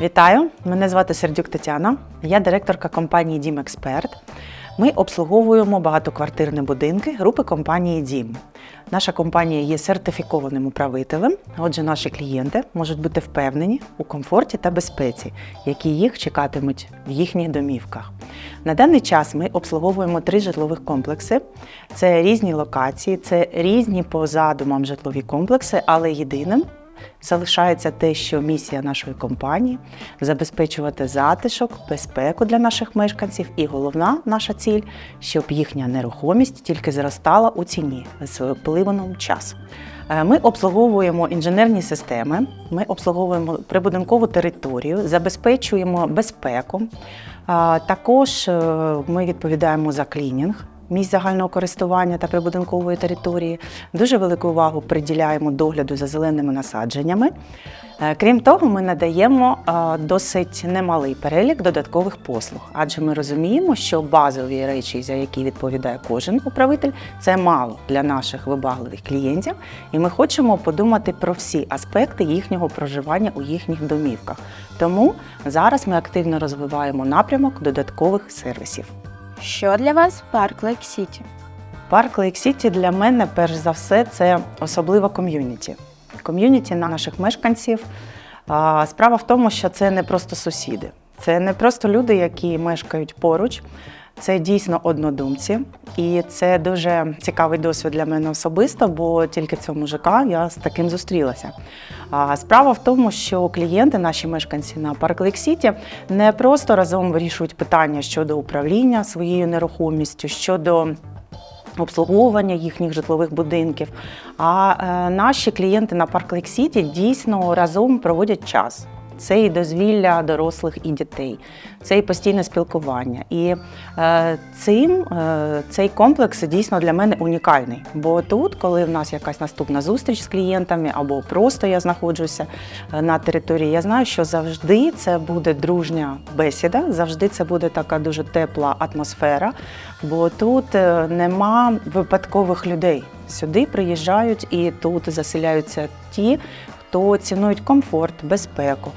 Вітаю! Мене звати Сердюк Тетяна. Я директорка компанії Дім Експерт. Ми обслуговуємо багатоквартирні будинки групи компанії Дім. Наша компанія є сертифікованим управителем. Отже, наші клієнти можуть бути впевнені у комфорті та безпеці, які їх чекатимуть в їхніх домівках. На даний час ми обслуговуємо три житлових комплекси. Це різні локації, це різні по задумам житлові комплекси, але єдиним залишається те, що місія нашої компанії забезпечувати затишок, безпеку для наших мешканців, і головна наша ціль, щоб їхня нерухомість тільки зростала у ціні з пливом часу. Е, Ми обслуговуємо інженерні системи, ми обслуговуємо прибудинкову територію, забезпечуємо безпеку. Також е, ми відповідаємо за клінінг місць загального користування та прибудинкової території. Дуже велику увагу приділяємо догляду за зеленими насадженнями. Е, Крім того, ми надаємо е, досить немалий перелік додаткових послуг, адже ми розуміємо, що базові речі, за які відповідає кожен управитель, це мало для наших вибагливих клієнтів, і ми хочемо подумати про всі аспекти їхнього проживання у їхніх домівках. Тому зараз ми активно розвиваємо напрямок додаткових сервісів. Що для вас парк Лейк Сіті? Парк Лейк Сіті для мене, перш за все, це особлива ком'юніті. Ком'юніті на наших мешканців. Справа в тому, що це не просто сусіди, це не просто люди, які мешкають поруч. Це дійсно однодумці, і це дуже цікавий досвід для мене особисто, бо тільки в цьому ЖК я з таким зустрілася. А справа в тому, що клієнти, наші мешканці на Парк Лейк Сіті, не просто разом вирішують питання щодо управління своєю нерухомістю, щодо обслуговування їхніх житлових будинків. А е, наші клієнти на Парк Лейк Сіті дійсно разом проводять час. Це і дозвілля дорослих і дітей, це і постійне спілкування. І е, цим е, цей комплекс дійсно для мене унікальний. Бо тут, коли в нас якась наступна зустріч з клієнтами, або просто я знаходжуся е, на території, я знаю, що завжди це буде дружня бесіда, завжди це буде така дуже тепла атмосфера, бо тут е, нема випадкових людей. Сюди приїжджають і тут заселяються ті, хто цінують комфорт, безпеку,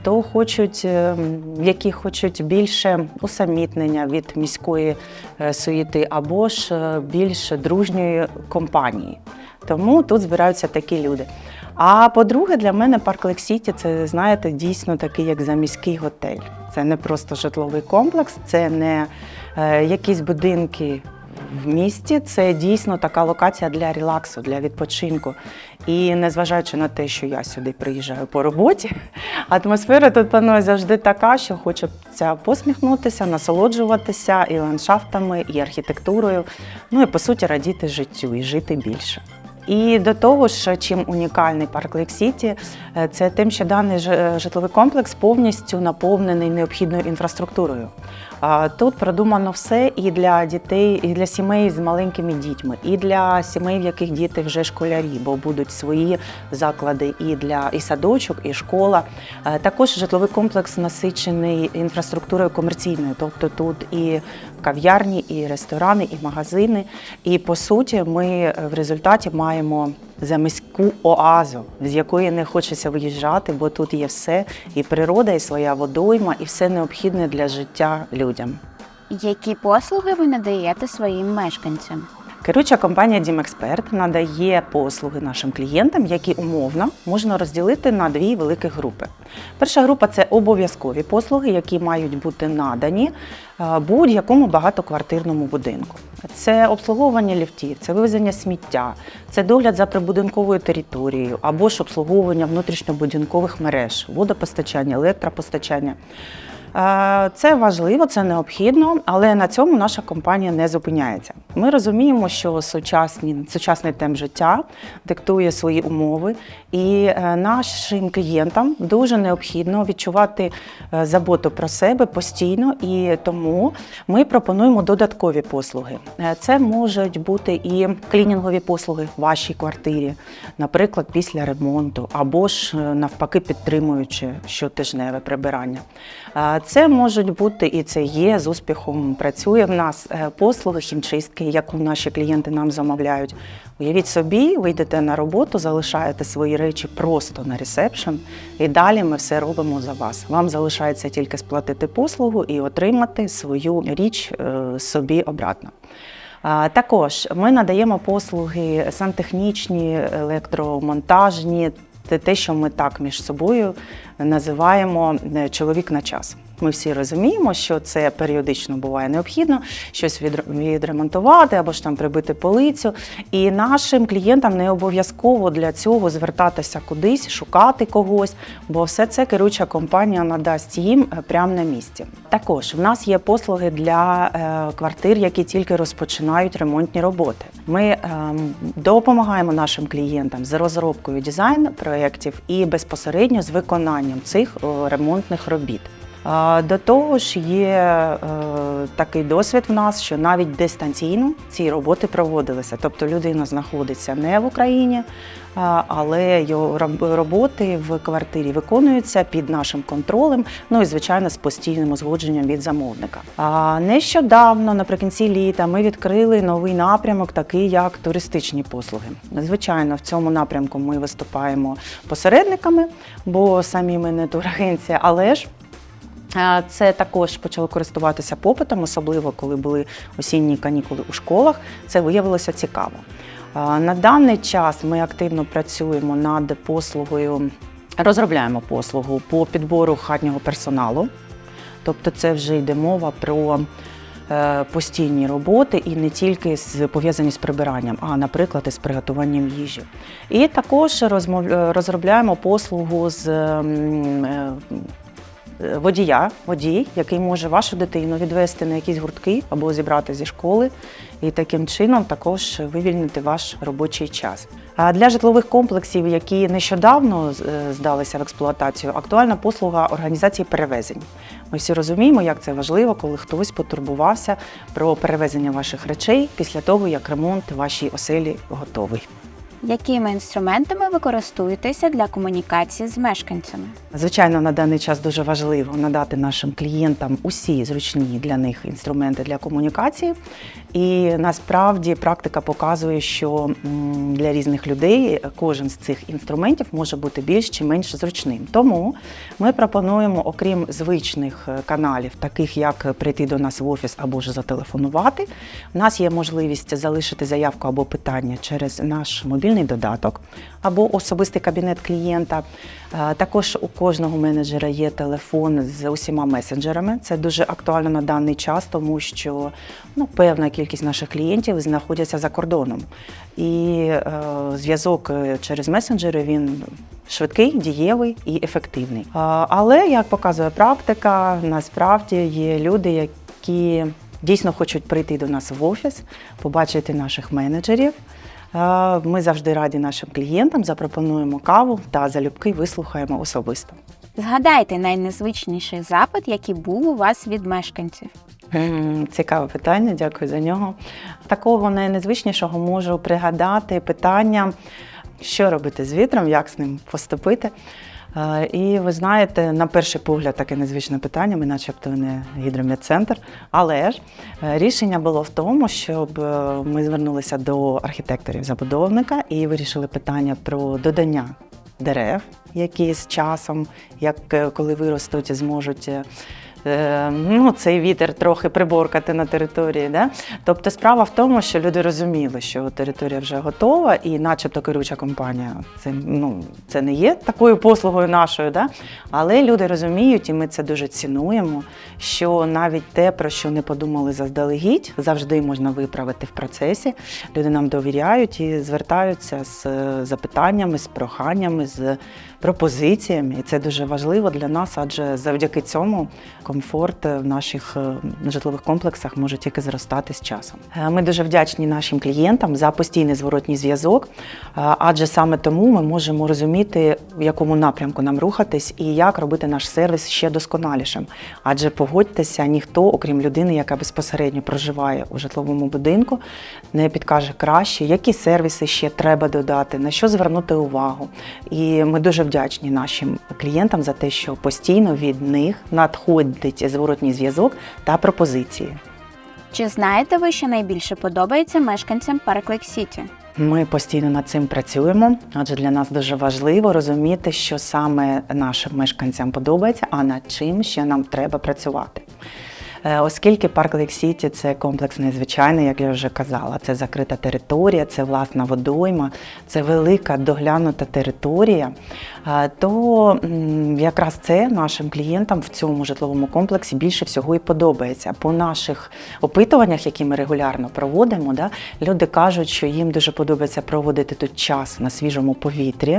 хто хочуть, е, які хочуть більше усамітнення від міської е, суєти, або ж е, більш дружньої компанії. Тому тут збираються такі люди. А по-друге, для мене парк Лексіті це, знаєте, дійсно такий, як заміський готель. Це не просто житловий комплекс, це не якісь будинки в місті. Це дійсно така локація для релаксу, для відпочинку. І незважаючи на те, що я сюди приїжджаю по роботі, атмосфера тут панує завжди така, що хочеться посміхнутися, насолоджуватися і ландшафтами, і архітектурою. Ну і по суті радіти життю і жити більше. І до того ж, чим унікальний парк Лейк Сіті, е, це тим, що даний житловий комплекс повністю наповнений необхідною інфраструктурою. Тут продумано все і для дітей, і для сімей з маленькими дітьми, і для сімей, в яких діти вже школярі, бо будуть свої заклади і для і садочок, і школа. Е, Також житловий комплекс насичений інфраструктурою комерційною, тобто тут і кав'ярні, і ресторани, і магазини. І по суті, ми е, в результаті маємо заміську оазу, з якої не хочеться виїжджати, бо тут є все, і природа, і своя водойма, і все необхідне для життя людям. Які послуги ви надаєте своїм мешканцям? Керуюча компанія Дімексперт надає послуги нашим клієнтам, які умовно можна розділити на дві великі групи. Перша група це обов'язкові послуги, які мають бути надані е, будь-якому багатоквартирному будинку. Це обслуговування ліфтів, це вивезення сміття, це догляд за прибудинковою територією або ж обслуговування внутрішньобудинкових мереж, водопостачання, електропостачання. Е, Це важливо, це необхідно, але на цьому наша компанія не зупиняється. Ми розуміємо, що сучасні, сучасний темп життя диктує свої умови, і е, нашим клієнтам дуже необхідно відчувати е, заботу про себе постійно, і тому ми пропонуємо додаткові послуги. Це можуть бути і клінінгові послуги в вашій квартирі, наприклад, після ремонту, або ж навпаки підтримуючи щотижневе прибирання. Це можуть бути і це є з успіхом. Працює в нас е, послуги хімчистки, яку наші клієнти нам замовляють. Уявіть собі, ви йдете на роботу, залишаєте свої речі просто на ресепшн, і далі ми все робимо за вас. Вам залишається тільки сплатити послугу і отримати свою річ е, собі обратно. Також ми надаємо послуги сантехнічні, електромонтажні, те, що ми так між собою називаємо е, чоловік на час. Ми всі розуміємо, що це періодично буває необхідно щось відр- відремонтувати або ж там прибити полицю. І нашим клієнтам не обов'язково для цього звертатися кудись, шукати когось, бо все це керуюча компанія надасть їм е, прямо на місці. Також в нас є послуги для е, квартир, які тільки розпочинають ремонтні роботи. Ми ем, допомагаємо нашим клієнтам з розробкою дизайн проєктів і безпосередньо з виконанням цих ремонтних робіт. До того ж, є е, такий досвід в нас, що навіть дистанційно ці роботи проводилися. Тобто людина знаходиться не в Україні, але його роботи в квартирі виконуються під нашим контролем, ну і звичайно з постійним узгодженням від замовника. А нещодавно, наприкінці літа, ми відкрили новий напрямок, такий як туристичні послуги. Звичайно, в цьому напрямку ми виступаємо посередниками, бо самі ми не турагенція, але ж. Це також почало користуватися попитом, особливо коли були осінні канікули у школах. Це виявилося цікаво. На даний час ми активно працюємо над послугою, розробляємо послугу по підбору хатнього персоналу. Тобто, це вже йде мова про е, постійні роботи і не тільки пов'язані з прибиранням, а, наприклад, із приготуванням їжі. І також розробляємо послугу з е, водія, водій, який може вашу дитину відвести на якісь гуртки або зібрати зі школи, і таким чином також вивільнити ваш робочий час. А для житлових комплексів, які нещодавно е, здалися в експлуатацію, актуальна послуга організації перевезень. Ми всі розуміємо, як це важливо, коли хтось потурбувався про перевезення ваших речей після того, як ремонт вашій оселі готовий. Якими інструментами ви користуєтеся для комунікації з мешканцями? Звичайно, на даний час дуже важливо надати нашим клієнтам усі зручні для них інструменти для комунікації. І насправді практика показує, що для різних людей кожен з цих інструментів може бути більш чи менш зручним. Тому ми пропонуємо, окрім звичних е, каналів, таких як прийти до нас в офіс або ж зателефонувати. У нас є можливість залишити заявку або питання через наш мобільний додаток або особистий кабінет клієнта. Е, Також у кожного менеджера є телефон з усіма месенджерами. Це дуже актуально на даний час, тому що ну, певна кількість наших клієнтів знаходяться за кордоном. І е, зв'язок е, через месенджери він швидкий, дієвий і ефективний. Е, але, як показує практика, насправді є люди, які дійсно хочуть прийти до нас в офіс, побачити наших менеджерів. Ми завжди раді нашим клієнтам, запропонуємо каву та залюбки вислухаємо особисто. Згадайте найнезвичніший запит, який був у вас від мешканців. Цікаве питання, дякую за нього. Такого найнезвичнішого можу пригадати питання, що робити з вітром, як з ним поступити. Е, І ви знаєте, на перший погляд таке незвичне питання, ми начебто не гідромедцентр. Але ж е, рішення було в тому, щоб е, ми звернулися до архітекторів забудовника і вирішили питання про додання дерев, які з часом, як коли виростуть, зможуть. Е, Ну, цей вітер трохи приборкати на території. Да? Тобто справа в тому, що люди розуміли, що територія вже готова, і начебто керуюча компанія це, ну, це не є такою послугою нашою. Да? Але люди розуміють, і ми це дуже цінуємо, що навіть те, про що не подумали заздалегідь, завжди можна виправити в процесі. Люди нам довіряють і звертаються з е, запитаннями, з проханнями, з пропозиціями. І це дуже важливо для нас, адже завдяки цьому комфорт в наших е, житлових комплексах може тільки зростати з часом. Е, Ми дуже вдячні нашим клієнтам за постійний зворотній зв'язок, е, адже саме тому ми можемо розуміти, в якому напрямку нам рухатись і як робити наш сервіс ще досконалішим. Адже погодьтеся, ніхто, окрім людини, яка безпосередньо проживає у житловому будинку, не підкаже краще, які сервіси ще треба додати, на що звернути увагу. І ми дуже вдячні нашим клієнтам за те, що постійно від них надходить зворотній зв'язок та пропозиції. Чи знаєте ви, що найбільше подобається мешканцям Парк Лейк Сіті? Ми постійно над цим працюємо, адже для нас дуже важливо розуміти, що саме нашим мешканцям подобається, а над чим ще нам треба працювати. Е, Оскільки парк Лейк Сіті це комплекс незвичайний, як я вже казала, це закрита територія, це власна водойма, це велика доглянута територія, то якраз це нашим клієнтам в цьому житловому комплексі більше всього і подобається. По наших опитуваннях, які ми регулярно проводимо, да, люди кажуть, що їм дуже подобається проводити тут час на свіжому повітрі.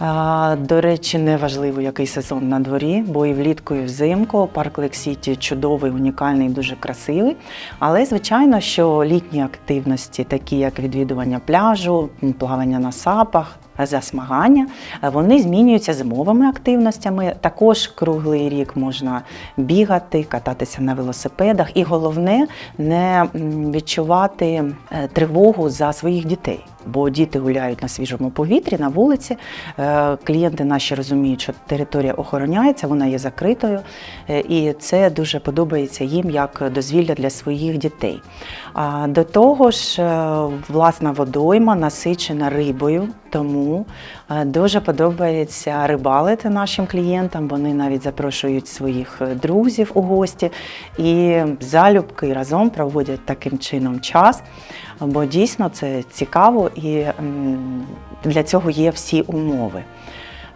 Е, До речі, не важливо, який сезон на дворі, бо і влітку, і взимку парк Лейк Сіті чудовий, унікальний, дуже красивий. Але звичайно, що літні активності, такі як відвідування пляжу, плавання на сапах. Засмагання, смагання вони змінюються зимовими активностями. Також круглий рік можна бігати, кататися на велосипедах. І головне не відчувати е, тривогу за своїх дітей. Бо діти гуляють на свіжому повітрі, на вулиці. Е, Клієнти наші розуміють, що територія охороняється, вона є закритою, е, і це дуже подобається їм як дозвілля для своїх дітей. До того ж, е, власна водойма насичена рибою, тому дуже подобається рибалити нашим клієнтам. Вони навіть запрошують своїх друзів у гості і залюбки разом проводять таким чином час. Бо дійсно це цікаво і для цього є всі умови.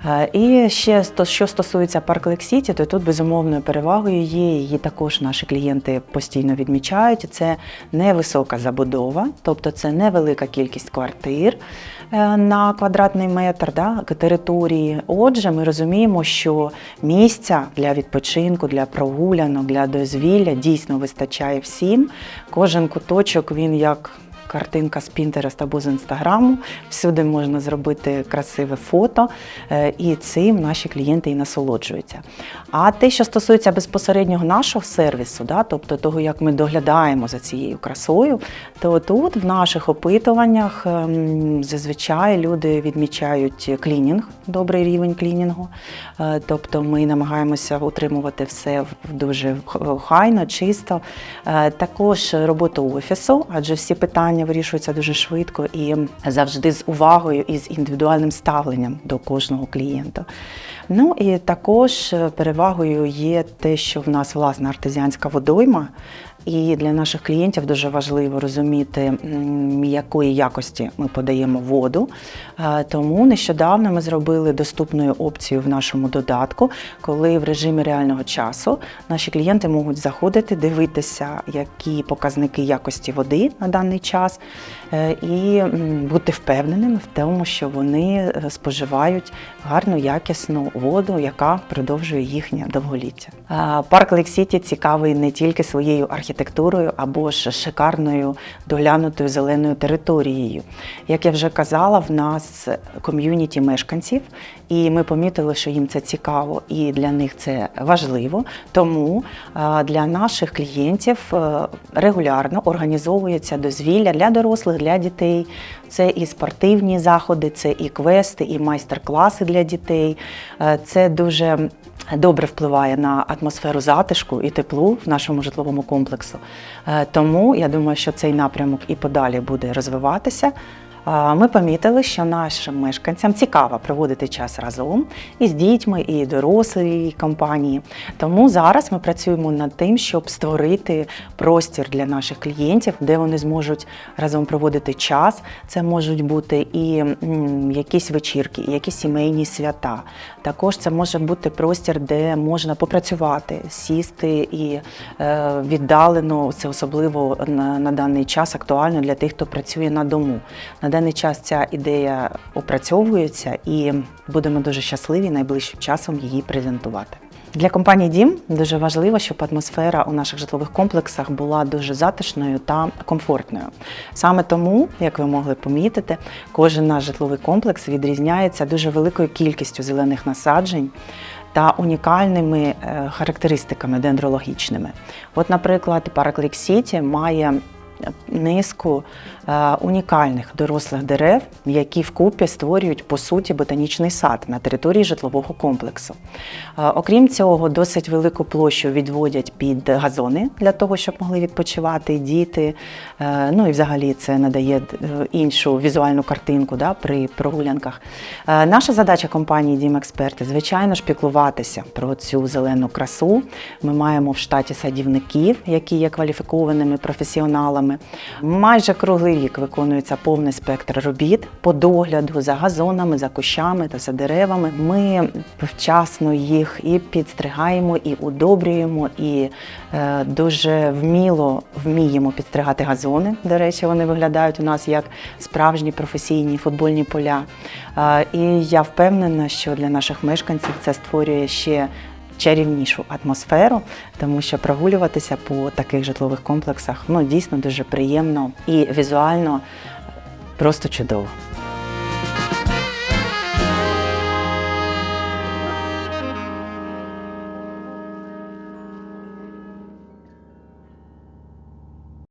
Е, І ще що стосується парк Лейк Сіті, то тут безумовною перевагою є, її також наші клієнти постійно відмічають. Це невисока забудова, тобто це невелика кількість квартир е, на квадратний метр да, території. Отже, ми розуміємо, що місця для відпочинку, для прогулянок, для дозвілля дійсно вистачає всім. Кожен куточок він як картинка з Pinterest або з інстаграму. Всюди можна зробити красиве фото, е, і цим наші клієнти і насолоджуються. А те, що стосується безпосереднього нашого сервісу, да, тобто того, як ми доглядаємо за цією красою, то тут в наших опитуваннях ем, зазвичай люди відмічають клінінг, добрий рівень клінінгу. Е, Тобто ми намагаємося утримувати все дуже хайно, чисто. Е, Також роботу офісу, адже всі питання вирішуються дуже швидко і завжди з увагою і з індивідуальним ставленням до кожного клієнта. Ну і також е, перевагою є те, що в нас власна артезіанська водойма. І для наших клієнтів дуже важливо розуміти, якої якості ми подаємо воду. Тому нещодавно ми зробили доступною опцію в нашому додатку, коли в режимі реального часу наші клієнти можуть заходити, дивитися, які показники якості води на даний час, е, і бути впевненими в тому, що вони е, споживають гарну якісну воду, яка продовжує їхнє довголіття. Парк Лейк Сіті цікавий не тільки своєю архітектурою або ж шикарною доглянутою зеленою територією. Як я вже казала, в нас ком'юніті мешканців, і ми помітили, що їм це цікаво і для них це важливо. Тому для наших клієнтів е, регулярно організовується дозвілля для дорослих, для дітей. Це і спортивні заходи, це і квести, і майстер-класи для дітей. Е, Це дуже добре впливає на атмосферу затишку і теплу в нашому житловому комплексу. Е, Тому я думаю, що цей напрямок і подалі буде розвиватися. Ми помітили, що нашим мешканцям цікаво проводити час разом і з дітьми, і дорослі компанії. Тому зараз ми працюємо над тим, щоб створити простір для наших клієнтів, де вони зможуть разом проводити час. Це можуть бути і якісь вечірки, і якісь сімейні свята. Також це може бути простір, де можна попрацювати, сісти і е, віддалено. Це особливо на даний час актуально для тих, хто працює на дому. Даний час ця ідея опрацьовується і будемо дуже щасливі найближчим часом її презентувати. Для компанії Дім дуже важливо, щоб атмосфера у наших житлових комплексах була дуже затишною та комфортною. Саме тому, як ви могли помітити, кожен наш житловий комплекс відрізняється дуже великою кількістю зелених насаджень та унікальними е, характеристиками дендрологічними. От, наприклад, парк Сіті має низку унікальних дорослих дерев, які вкупі створюють по суті ботанічний сад на території житлового комплексу. Е, Окрім цього, досить велику площу відводять під газони для того, щоб могли відпочивати діти. Е, Ну і взагалі це надає е, іншу візуальну картинку да, при прогулянках. Е, Наша задача компанії Дім Експерти, звичайно ж, піклуватися про цю зелену красу. Ми маємо в штаті садівників, які є кваліфікованими професіоналами. Майже круглий рік виконується повний спектр робіт по догляду за газонами, за кущами та за деревами. Ми вчасно їх і підстригаємо, і удобрюємо, і е, дуже вміло вміємо підстригати газони. До речі, вони виглядають у нас як справжні професійні футбольні поля. Е, і я впевнена, що для наших мешканців це створює ще чарівнішу атмосферу, тому що прогулюватися по таких житлових комплексах ну дійсно дуже приємно і візуально просто чудово.